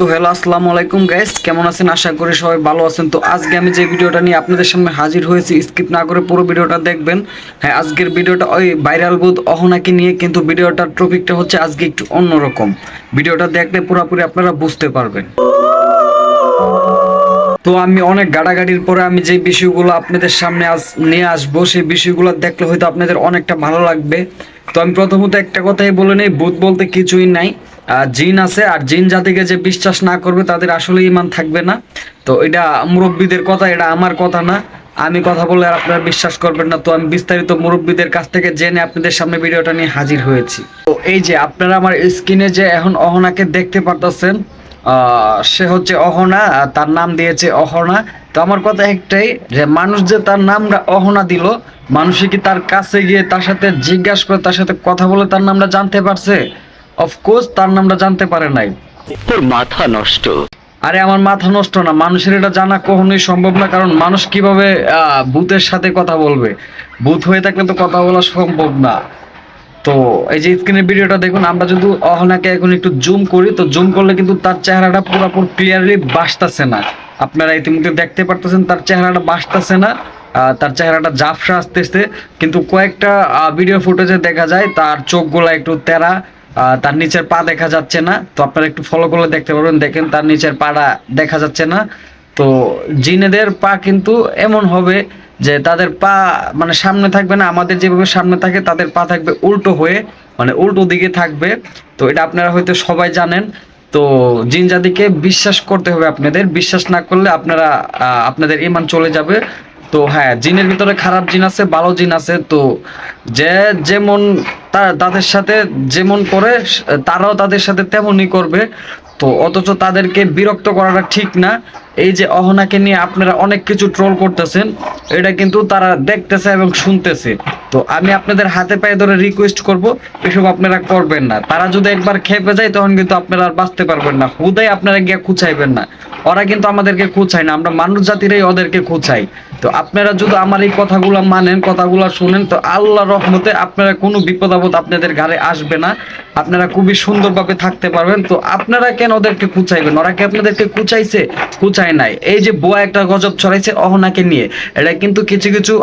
তো হ্যালো, আসসালামু আলাইকুম গাইস কেমন আছেন? আশা করি সবাই ভালো আছেন। তো আজকে আমি যে ভিডিওটা নিয়ে আপনাদের সামনে হাজির হয়েছি স্কিপ না করে পুরো ভিডিওটা দেখবেন। হ্যাঁ আজকের ভিডিওটা ওই ভাইরাল বুধ অহনাকে নিয়ে, কিন্তু ভিডিওটার টপিকটা হচ্ছে আজকে একটু অন্যরকম। ভিডিওটা দেখলে পুরোপুরি আপনারা বুঝতে পারবেন। তো আমি অনেক গাড়াগাড়ির পরে আমি যে বিষয়গুলো আপনাদের সামনে আজ নিয়ে আসব, সেই বিষয়গুলো দেখলে হয়তো আপনাদের অনেকটা ভালো লাগবে। তো আমি প্রথমত একটা কথাই বলে নেই, ভূত বলতে কিছুই নাই। জিন আছে, আর জিন জাতিকে যে বিশ্বাস না করবে, তাদের আসলে ইমান থাকবে না। তো এটা মুরব্বীদের কথা, এটা আমার কথা না। আমি কথা বললে আর আপনারা বিশ্বাস করবেন না। তো আমি বিস্তারিত মুরব্বীদের কাছ থেকে জেনে আপনাদের সামনে ভিডিওটা নিয়ে হাজির হয়েছি। তো এই যে আপনারা আমার স্ক্রিনে যে এখন অহনাকে দেখতে পারতেছেন সে হচ্ছে অহনা তার নাম দিয়েছে অহনা। তো আমার কথা একটাই, যে মানুষ যে তার নামটা অহনা দিল, মানুষে কি তার কাছে গিয়ে তার সাথে জিজ্ঞাসা করে, তার সাথে কথা বলে তার নামটা জানতে পারছে? অফকোর্স তার নামটা জানতে পারে নাই। তোর মাথা নষ্ট। আরে আমার মাথা নষ্ট না মানুষের এটা জানা কখনোই সম্ভব না কারণ মানুষ কীভাবে ভূতের সাথে কথা বলবে? ভূত হয়ে থাকলে তো কথা বলা সম্ভব না। তো এই যে স্ক্রিনের ভিডিওটা দেখুন আমরা যদি অহনাকে এখন একটু জুম করি তো জুম করলে কিন্তু তার চেহারাটা পুরোপুরি ক্লিয়ারলি বাসতেছে না। আপনারা ইতিমধ্যে দেখতে পারতেছেন তার চেহারাটা বাসতেছে না তার চেহারাটা জাফসা আসতেছে। কিন্তু কয়েকটা ভিডিও ফুটেজে দেখা যায় তার চোখগুলা একটু তেরা তার নিচের পা দেখা যাচ্ছে না। তো আপনারা একটু ফলো করলে দেখতে পারবেন। দেখেন, তার নিচের পাটা দেখা যাচ্ছে না। তো জিনেদের পা কিন্তু এমন হবে যে তাদের পা মানে সামনে থাকবে না। আমাদের যেভাবে সামনে থাকে, তাদের পা থাকবে উল্টো হয়ে মানে উল্টো দিকে থাকবে। তো এটা আপনারা হয়তো সবাই জানেন। তো জিন জাতিকে বিশ্বাস করতে হবে আপনাদের। বিশ্বাস না করলে আপনারা আপনাদের ইমান চলে যাবে। তো হ্যাঁ জিনের ভিতরে খারাপ জিন আছে, ভালো জিন আছে, তো যে যেমন তাদের সাথে যেমন করে, তারাও তাদের সাথে তেমনই করবে, তো অথচ তাদেরকে বিরক্ত করাটা ঠিক না। এই যে অহনাকে নিয়ে আপনারা অনেক কিছু ট্রোল করতেছেন, এটা কিন্তু তারা দেখতেছে এবং শুনতেছে। তো আমি আপনাদের হাতে পায়ে ধরে রিকোয়েস্ট করব, এসব আপনারা করবেন না। তারা যদি একবার খেপে যায়, তখন কিন্তু আপনারা আর বাঁচতে পারবেন না। হুদাই আপনারা গিয়ে খুঁচাইবেন না। ওরা কিন্তু আমাদেরকে খুঁচায় না, আমরা মানুষ জাতিরাই ওদেরকে খুঁচাই। তো আপনারা যদি আমার এই কথাগুলো মানেন, কথাগুলো শুনেন, তো আল্লাহ রহমতে আপনারা কোনো বিপদ আপদ আপনাদের ঘরে আসবে না। আপনারা খুবই সুন্দরভাবে থাকতে পারবেন। তো আপনারা কেন ওদেরকে কুচাইবেন ওরা কি আপনাদেরকে কুচাইছে কুচায় নাই। এই যে বুয়া একটা গজব ছড়াইছে অহনাকে নিয়ে, এটা কিন্তু কিছু কিছু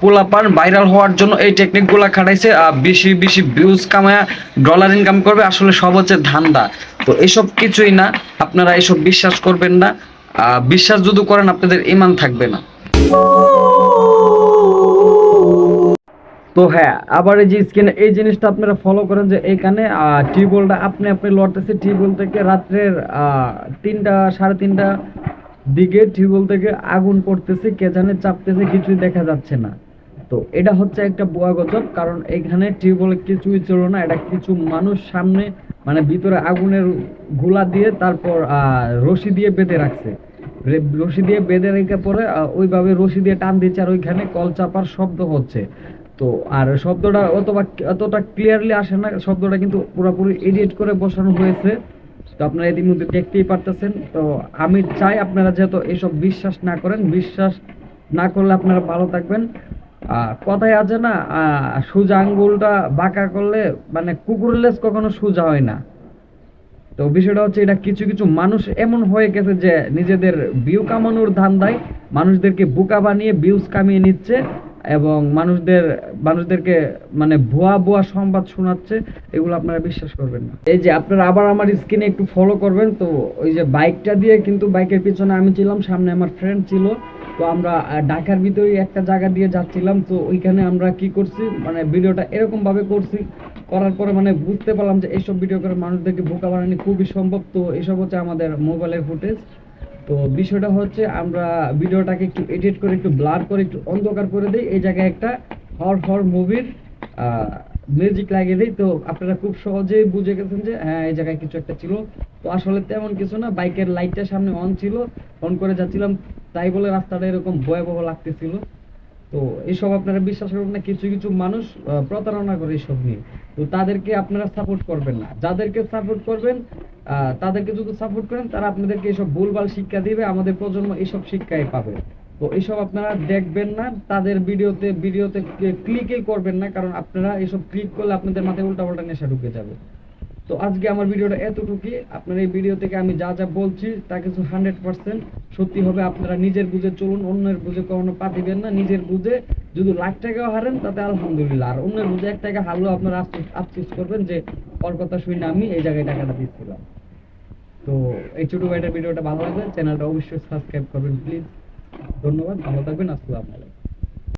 পোলাপান ভাইরাল হওয়ার জন্য এই টেকনিকগুলো খাটাইছে বেশি বেশি ভিউজ কামায়া ডলার ইনকাম করবে, আসলে সব হচ্ছে ধান্দা। তো এসব কিছুই না, আপনারা এসব বিশ্বাস করবেন না বিশ্বাস যদি করেন আপনাদের ইমান থাকবে না। তো হ্যাঁ আবার এই যে স্ক্রিনে এই জিনিসটা আপনারা ফলো করেন যে এইখানে টিউবওয়েলটা আপনি আপনি লড়তেছে টিউবওয়েল থেকে রাত্রের তিনটা, সাড়ে তিনটা দিকে টিউবওয়েল থেকে আগুন পড়তেছে, কে জানে চাপতেছে, কিছুই দেখা যাচ্ছে না। তো এটা হচ্ছে একটা বুয়া গজব, কারণ এখানে টিউবওয়েল কিছুই ছিল না, এটা কিছু মানুষ সামনে মানে ভিতরে আগুনের গোলা দিয়ে তারপর রশি দিয়ে বেঁধে রাখছে। রশি দিয়ে বেঁধে রেখে পরে ওইভাবে রশি দিয়ে টান দিচ্ছে আর ওইখানে কল চাপার শব্দ হচ্ছে। তো, আর শব্দটা অতবা, অতটা ক্লিয়ারলি আসে না, শব্দটা কিন্তু পুরোপুরি এডিট করে বসানো হয়েছে। তো আপনারা ইতিমধ্যে দেখতেই পারতেছেন। তো আমি চাই আপনারা যেহেতু এইসব বিশ্বাস না করেন, বিশ্বাস না করলে আপনারা ভালো থাকবেন। কথায় আছে না সোজা আঙ্গুলটা বাঁকা করলে মানে কুকুরের লেজ কখনো সোজা হয় না। তো বিষয়টা হচ্ছে এটা কিছু কিছু মানুষ এমন হয়ে গেছে যে নিজেদের ভিউ কামানোর ধান্দায় মানুষদেরকে বোকা বানিয়ে ভিউজ কামিয়ে নিচ্ছে। এবং মানুষদের, মানুষদেরকে মানে ভুয়া ভুয়া সংবাদ শোনাচ্ছে, এগুলো আপনারা বিশ্বাস করবেন না। এই যে আপনারা আবার আমার স্ক্রিনে একটু ফলো করবেন, তো ওই যে বাইকটা দিয়ে কিন্তু বাইকের পিছনে আমি ছিলাম, সামনে আমার ফ্রেন্ড ছিল। তো আমরা ঢাকার ভিতরে একটা জায়গা দিয়ে যাচ্ছিলাম, তো ওইখানে আমরা কি করছি মানে ভিডিওটা এরকম ভাবে করছি, করার পরে মানে বুঝতে পারলাম যে এইসব ভিডিও করে মানুষদেরকে বোকা বানানো খুবই সম্ভব। তো এসব হচ্ছে আমাদের মোবাইলের ফুটেজ তো বিষয়টা হচ্ছে আমরা ভিডিওটাকে একটু এডিট করে, একটু ব্লার করে, একটু অন্ধকার করে দিই। এই জায়গায় একটা হর হর মুভির মিউজিক লাগিয়ে দিই। তো আপনারা খুব সহজেই বুঝে গেছেন যে হ্যাঁ এই জায়গায় কিছু একটা ছিল। তো আসলে তেমন কিছু না, বাইকের লাইটটা সামনে অন ছিল অন করে যাচ্ছিলাম। তাই বলে রাস্তাটা এরকম ভয়াবহ লাগতেছিল। তো এইসব আপনারা বিশ্বাস করবেন না, কিছু কিছু মানুষ প্রতারণা করে এইসব নিয়ে। তো তাদেরকে আপনারা সাপোর্ট করবেন না। যাদেরকে সাপোর্ট করবেন তাদেরকে যদি সাপোর্ট করেন, তারা আপনাদেরকে এইসব ভুলভাল শিক্ষা দিবে, আমাদের প্রজন্ম এইসব শিক্ষাই পাবে। তো এইসব আপনারা দেখবেন না, তাদের ভিডিওতে ভিডিওতে ক্লিকই করবেন না, কারণ আপনারা এসব ক্লিক করলে আপনাদের মাথায় উল্টাপাল্টা নেশা ঢুকে যাবে। তো আজকে আমার ভিডিওটা এতটুকুই। আপনার এই ভিডিও থেকে আমি যা যা বলছি, তা কিছু হান্ড্রেড পার্সেন্ট সত্যি হবে। আপনারা নিজের বুঝে চলুন, অন্যের বুঝে কখনো পা দিবেন না। নিজের বুঝে যদি লাখ টাকাও হারেন, তাতে আলহামদুলিল্লাহ। আর অন্যের বুঝে এক টাকা হারলেও আপনারা আফসোস করবেন যে, ওর কথা শুনে আমি এই জায়গায় টাকাটা দিচ্ছিলাম। তো এই ছোটো ভাইটার ভিডিওটা ভালো লাগবে চ্যানেলটা অবশ্যই সাবস্ক্রাইব করবেন, প্লিজ। ধন্যবাদ, ভালো থাকবেন, আসসালামু আলাইকুম।